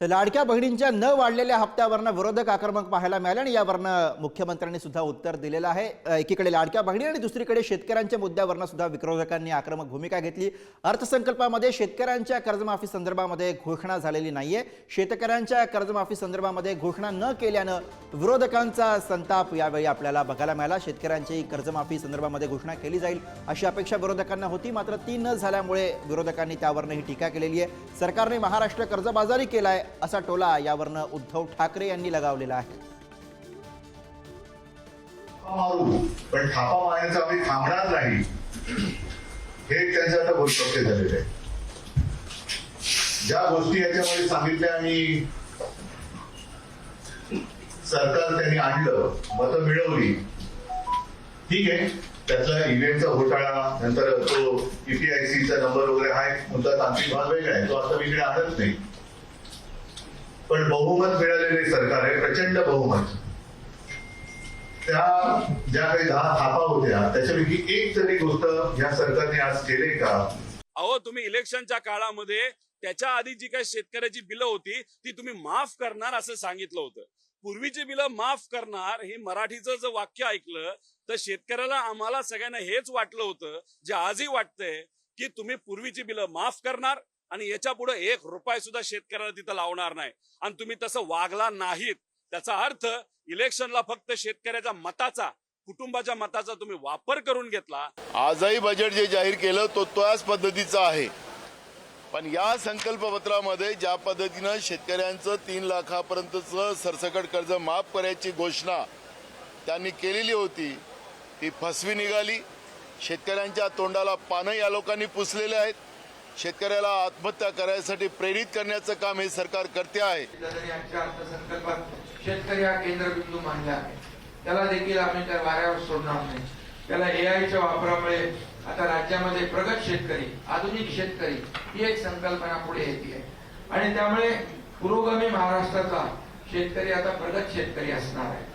तर लाडक्या बहिणींच्या न वाढलेल्या हप्त्यावरनं विरोधक आक्रमक पाहायला मिळाले आणि यावरनं मुख्यमंत्र्यांनी सुद्धा उत्तर दिलेलं आहे. एकीकडे लाडक्या बहिणी आणि दुसरीकडे शेतकऱ्यांच्या मुद्द्यावरनं सुद्धा विरोधकांनी आक्रमक भूमिका घेतली. अर्थसंकल्पामध्ये शेतकऱ्यांच्या कर्जमाफी संदर्भामध्ये घोषणा झालेली नाहीये. शेतकऱ्यांच्या कर्जमाफी संदर्भामध्ये घोषणा न केल्यानं विरोधकांचा संताप यावेळी आपल्याला बघायला मिळाला. शेतकऱ्यांची कर्जमाफी संदर्भामध्ये घोषणा केली जाईल अशी अपेक्षा विरोधकांना होती. मात्र ती न झाल्यामुळे विरोधकांनी त्यावरनं ही टीका केलेली आहे. सरकारने महाराष्ट्र कर्जबाजारी केलाय. असा टोला यावरनं उद्धव ठाकरे यांनी लगावलेला आहे. मारू पण थापा मारण्याचं आम्ही थांबणार नाही. हे त्यांचं आता गोष्ट झालेलं आहे. ज्या गोष्टी याच्यामध्ये सांगितल्या आणि सरकार त्यांनी आणलं मतं मिळवली ठीक आहे. त्याचा इव्हेंटचा घोटाळा नंतर तो ईपीआयसीचा नंबर वगैरे हा एक मुद्दा तांत्रिक भाग वेगळा आहे. तो आता वेगळा आणत नाही. पण बहुमत मिळालेले सरकार आहे प्रचंड बहुमत. त्या ज्या काही दहा थापा होत्या त्याच्यापैकी एक तरी गोष्ट या सरकारने आज केले का? अहो तुम्ही इलेक्शनच्या काळामध्ये त्याच्या आधी जी काही शेतकऱ्याची बिलं होती ती तुम्ही माफ करणार असं सांगितलं होतं. पूर्वीची बिलं माफ करणार हे मराठीचं जर वाक्य ऐकलं तर शेतकऱ्याला आम्हाला सगळ्यांना हेच वाटलं होतं जे आजही वाटतंय की तुम्ही पूर्वीची बिलं माफ करणार आणि याच्यापुढे एक रुपये सुद्धा शेतकऱ्याला तिथं लावणार नाही. आणि तुम्ही तसं वागला नाहीत. त्याचा अर्थ इलेक्शनला फक्त शेतकऱ्याच्या मताचा कुटुंबाच्या मताचा तुम्ही वापर करून घेतला. आजही बजेट जे जाहीर केलं तो त्याच पद्धतीचा आहे. पण या संकल्पपत्रामध्ये ज्या पद्धतीनं शेतकऱ्यांचं तीन लाखापर्यंतचं सरसकट कर्ज माफ करायची घोषणा त्यांनी केलेली होती ती फसवी निघाली. शेतकऱ्यांच्या तोंडाला पानं या लोकांनी पुसलेले आहेत. शेतकऱ्याला आत्महत्या करायसाठी प्रेरित करण्याचं काम हे सरकार करते आहे. अर्थसंकल्पात शेतकरी हा केंद्रबिंदू मानला आहे. त्याला देखील आम्ही त्या वाऱ्यावर सोडणार नाही. त्याला एआयच्या वापरामुळे आता राज्यामध्ये प्रगत शेतकरी आधुनिक शेतकरी ही एक संकल्पना पुढे येते. आणि त्यामुळे पुरोगामी महाराष्ट्राचा शेतकरी आता प्रगत शेतकरी असणार आहे.